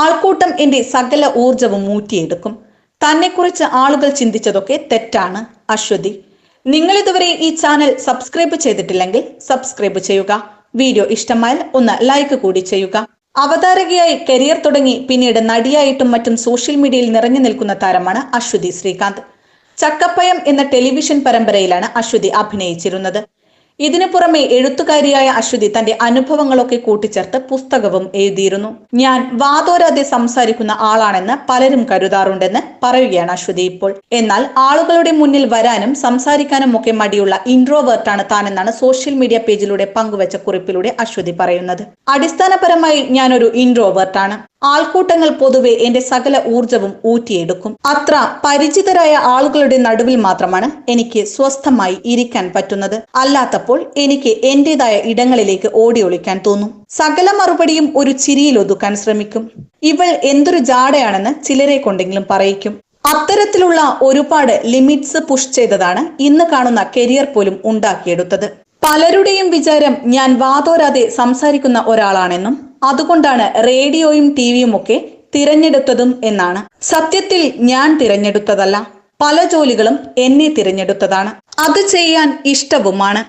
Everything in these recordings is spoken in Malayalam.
ആൾക്കൂട്ടം എന്റെ സകല ഊർജവും ഊറ്റിയെടുക്കും. തന്നെക്കുറിച്ച് ആളുകൾ ചിന്തിച്ചതൊക്കെ തെറ്റാണ് അശ്വതി. നിങ്ങൾ ഇതുവരെ ഈ ചാനൽ സബ്സ്ക്രൈബ് ചെയ്തിട്ടില്ലെങ്കിൽ സബ്സ്ക്രൈബ് ചെയ്യുക. വീഡിയോ ഇഷ്ടമായാൽ ഒന്ന് ലൈക്ക് കൂടി ചെയ്യുക. അവതാരകയായി കരിയർ തുടങ്ങി പിന്നീട് നടിയായിട്ടും മറ്റും സോഷ്യൽ മീഡിയയിൽ നിറഞ്ഞു നിൽക്കുന്ന താരമാണ് അശ്വതി ശ്രീകാന്ത്. ചക്കപ്പയം എന്ന ടെലിവിഷൻ പരമ്പരയിലാണ് അശ്വതി അഭിനയിച്ചിരുന്നത്. ഇതിനു പുറമെ എഴുത്തുകാരിയായ അശ്വതി തന്റെ അനുഭവങ്ങളൊക്കെ കൂട്ടിച്ചേർത്ത് പുസ്തകവും എഴുതിയിരുന്നു. ഞാൻ വാതോരാതെ സംസാരിക്കുന്ന ആളാണെന്ന് പലരും കരുതാറുണ്ടെന്ന് പറയുകയാണ് അശ്വതി ഇപ്പോൾ. എന്നാൽ ആളുകളുടെ മുന്നിൽ വരാനും സംസാരിക്കാനും ഒക്കെ മടിയുള്ള ഇൻട്രോവേർട്ടാണ് താനെന്നാണ് സോഷ്യൽ മീഡിയ പേജിലൂടെ പങ്കുവച്ച കുറിപ്പിലൂടെ അശ്വതി പറയുന്നത്. അടിസ്ഥാനപരമായി ഞാനൊരു ഇൻട്രോവേർട്ടാണ് ആൾക്കൂട്ടങ്ങൾ പൊതുവെ എന്റെ സകല ഊർജവും ഊറ്റിയെടുക്കും. അത്ര പരിചിതരായ ആളുകളുടെ നടുവിൽ മാത്രമാണ് എനിക്ക് സ്വസ്ഥമായി ഇരിക്കാൻ പറ്റുന്നത്. അല്ലാത്തപ്പോൾ എനിക്ക് എന്റേതായ ഇടങ്ങളിലേക്ക് ഓടി ഒളിക്കാൻ തോന്നും. സകല മറുപടിയും ഒരു ചിരിയിൽ ഒതുക്കാൻ ശ്രമിക്കും. ഇവൾ എന്തൊരു ജാടയാണെന്ന് ചിലരെ കൊണ്ടെങ്കിലും പറയിക്കും. അത്തരത്തിലുള്ള ഒരുപാട് ലിമിറ്റ്സ് പുഷ് ചെയ്തതാണ് ഇന്ന് കാണുന്ന കരിയർ പോലും ഉണ്ടാക്കിയെടുത്തത്. പലരുടെയും വിചാരം ഞാൻ വാതോരാതെ സംസാരിക്കുന്ന ഒരാളാണെന്നും അതുകൊണ്ടാണ് റേഡിയോയും ടിവിയും ഒക്കെ തിരഞ്ഞെടുത്തതും എന്നാണ്. സത്യത്തിൽ ഞാൻ തിരഞ്ഞെടുത്തതല്ല. പല ജോലികളും എന്നെ തിരഞ്ഞെടുത്തതാണ്. അത് ചെയ്യാൻ ഇഷ്ടവുമാണ്.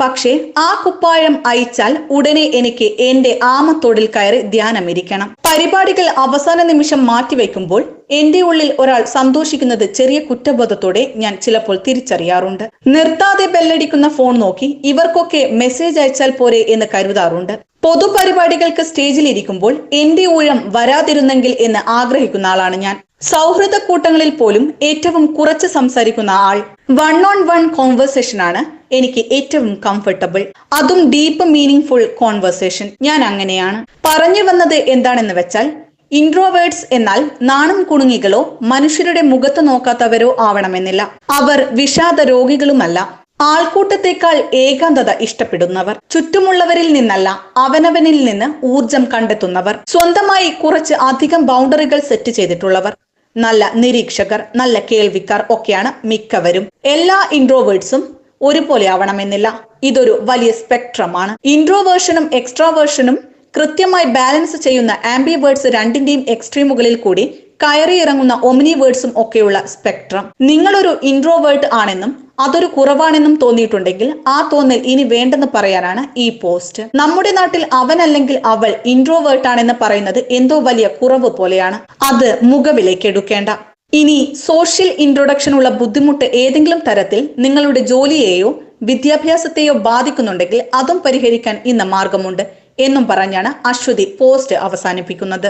പക്ഷേ ആ കുപ്പായം അയച്ചാൽ ഉടനെ എനിക്ക് എന്റെ ആമത്തോടിൽ കയറി ധ്യാനമിരിക്കണം. പരിപാടികൾ അവസാന നിമിഷം മാറ്റിവെക്കുമ്പോൾ എന്റെ ഉള്ളിൽ ഒരാൾ സന്തോഷിക്കുന്നത് ചെറിയ കുറ്റബോധത്തോടെ ഞാൻ ചിലപ്പോൾ തിരിച്ചറിയാറുണ്ട്. നിർത്താതെ ബെല്ലടിക്കുന്ന ഫോൺ നോക്കി ഇവർക്കൊക്കെ മെസ്സേജ് അയച്ചാൽ പോരെ എന്ന് കരുതാറുണ്ട്. പൊതുപരിപാടികൾക്ക് സ്റ്റേജിൽ ഇരിക്കുമ്പോൾ എന്റെ ഊഴം വരാതിരുന്നെങ്കിൽ എന്ന് ആഗ്രഹിക്കുന്ന ആളാണ് ഞാൻ. സൗഹൃദ കൂട്ടങ്ങളിൽ പോലും ഏറ്റവും കുറച്ച് സംസാരിക്കുന്ന ആൾ വൺ ഓൺ വൺ കോൺവെർസേഷൻ ആണ് എനിക്ക് ഏറ്റവും കംഫർട്ടബിൾ അതും ഡീപ്പ് മീനിങ് ഫുൾ കോൺവെർസേഷൻ ഞാൻ അങ്ങനെയാണ്. പറഞ്ഞു വന്നത് എന്താണെന്ന് വെച്ചാൽ ഇൻട്രോവേർഡ്സ് എന്നാൽ നാണം കുണുങ്ങികളോ മനുഷ്യരുടെ മുഖത്ത് നോക്കാത്തവരോ ആവണമെന്നില്ല. അവർ വിഷാദ രോഗികളുമല്ല. ആൾക്കൂട്ടത്തെക്കാൾ ഏകാന്തത ഇഷ്ടപ്പെടുന്നവർ. ചുറ്റുമുള്ളവരിൽ നിന്നല്ല അവനവനിൽ നിന്ന് ഊർജം കണ്ടെത്തുന്നവർ. സ്വന്തമായി കുറച്ച് അധികം ബൗണ്ടറികൾ സെറ്റ് ചെയ്തിട്ടുള്ളവർ. നല്ല നിരീക്ഷകർ നല്ല കേൾവിക്കാർ ഒക്കെയാണ് മിക്കവരും. എല്ലാ ഇൻട്രോവേർഡ്സും ഒരുപോലെ ആവണമെന്നില്ല. ഇതൊരു വലിയ സ്പെക്ട്രമാണ് ഇൻട്രോവേർഷനും എക്സ്ട്രാവേർഷനും കൃത്യമായി ബാലൻസ് ചെയ്യുന്ന ആംബി വേർഡ്സ് രണ്ടിന്റെയും എക്സ്ട്രീമുകളിൽ കൂടി കയറി ഇറങ്ങുന്ന ഒമിനി വേർഡ്സും ഒക്കെയുള്ള സ്പെക്ട്രം നിങ്ങളൊരു ഇൻട്രോവേർട്ട് ആണെന്നും അതൊരു കുറവാണെന്നും തോന്നിയിട്ടുണ്ടെങ്കിൽ ആ തോന്നൽ ഇനി വേണ്ടെന്ന് പറയാനാണ് ഈ പോസ്റ്റ്. നമ്മുടെ നാട്ടിൽ അവൻ അല്ലെങ്കിൽ അവൾ ഇൻട്രോവേർട്ട് ആണെന്ന് പറയുന്നത് എന്തോ വലിയ കുറവ് പോലെയാണ്. അത് മുഖവിലേക്ക് എടുക്കേണ്ട. ഇനി സോഷ്യൽ ഇൻട്രൊഡക്ഷൻ ഉള്ള ബുദ്ധിമുട്ട് ഏതെങ്കിലും തരത്തിൽ നിങ്ങളുടെ ജോലിയെയോ വിദ്യാഭ്യാസത്തെയോ ബാധിക്കുന്നുണ്ടെങ്കിൽ അതും പരിഹരിക്കാൻ ഇന്ന് മാർഗമുണ്ട് എന്നും പറഞ്ഞാണ് അശ്വതി പോസ്റ്റ് അവസാനിപ്പിക്കുന്നത്.